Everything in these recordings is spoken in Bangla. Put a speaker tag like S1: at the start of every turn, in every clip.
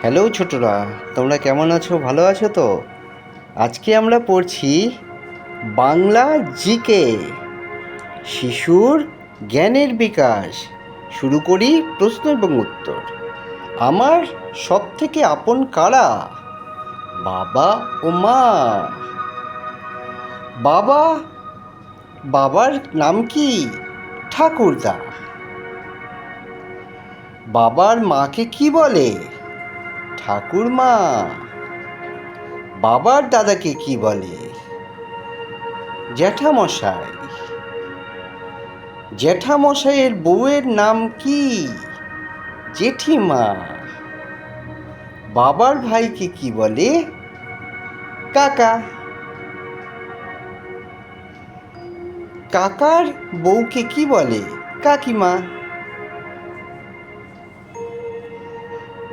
S1: হ্যালো ছোটরা, তোমরা কেমন আছো? ভালো আছো তো? আজকে আমরা পড়ছি বাংলা জিকে, শিশুর জ্ঞানের বিকাশ। শুরু করি প্রশ্ন এবং উত্তর। আমার সব থেকে আপন কারা? বাবা ও মা। বাবা, বাবার নাম কি? ঠাকুরদা। বাবার মাকে কি বলে? ঠাকুরমা, বাবার দাদাকে কি বলে? জ্যাঠামশাই, জ্যাঠামশাইয়ের বউয়ের নাম কি? জেঠিমা, বাবার ভাইকে কি বলে? কাকা, কাকার বউকে কি বলে? কাকিমা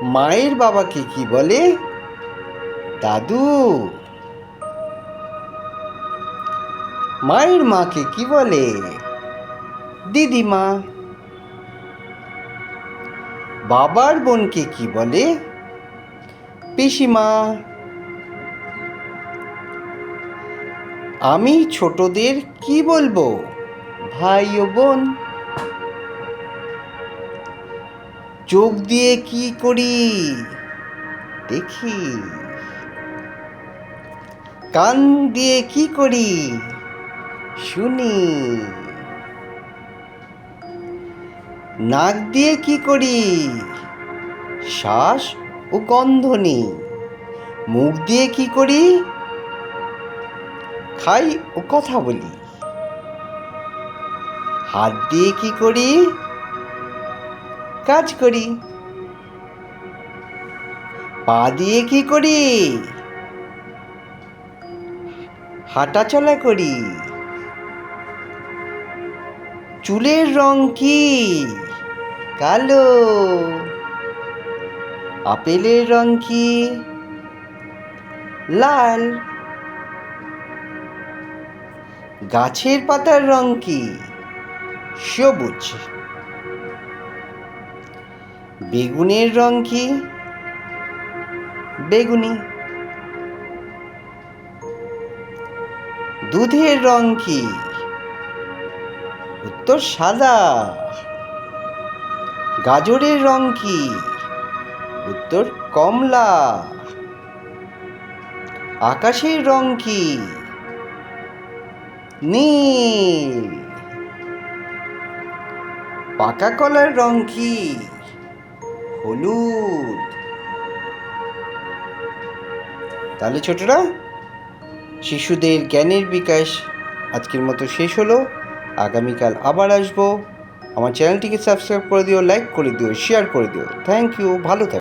S1: মায়ের বাবাকে কি বলে? দাদু। মায়ের মাকে কি বলে? দিদিমা। বাবার বোনকে কি বলে? পিসিমা। আমি ছোটদের কি বলব? ভাই ও বোন। চোখ দিয়ে কি করি? দেখি। কান দিয়ে কি করি? শুনি। নাক দিয়ে কি করি? শ্বাস ও গন্ধ নিই। মুখ দিয়ে কি করি? খাই ও কথা বলি। হাত দিয়ে কি করি? কাজ করি। পা দিয়ে কি করি? হাঁটাচলা করি। চুলের রং কি? কালো। আপেলের রং কি? লাল। গাছের পাতার রং কি? সবুজ। বেগুনের রং কি? বেগুনি। দুধের রং কি? উত্তর সাদা। গাজরের রং কি? উত্তর কমলা। আকাশের রং কি? নীল। পাকা কলার রং কি? হলুদ। তাহলে ছোটরা, শিশুদের জ্ঞানের বিকাশ আজকের মতো শেষ হলো। আগামীকাল আবার আসব। আমার চ্যানেলটিকে সাবস্ক্রাইব করে দিও, লাইক করে দিও শেয়ার করে দিও। থ্যাংক ইউ ভালো থাকো।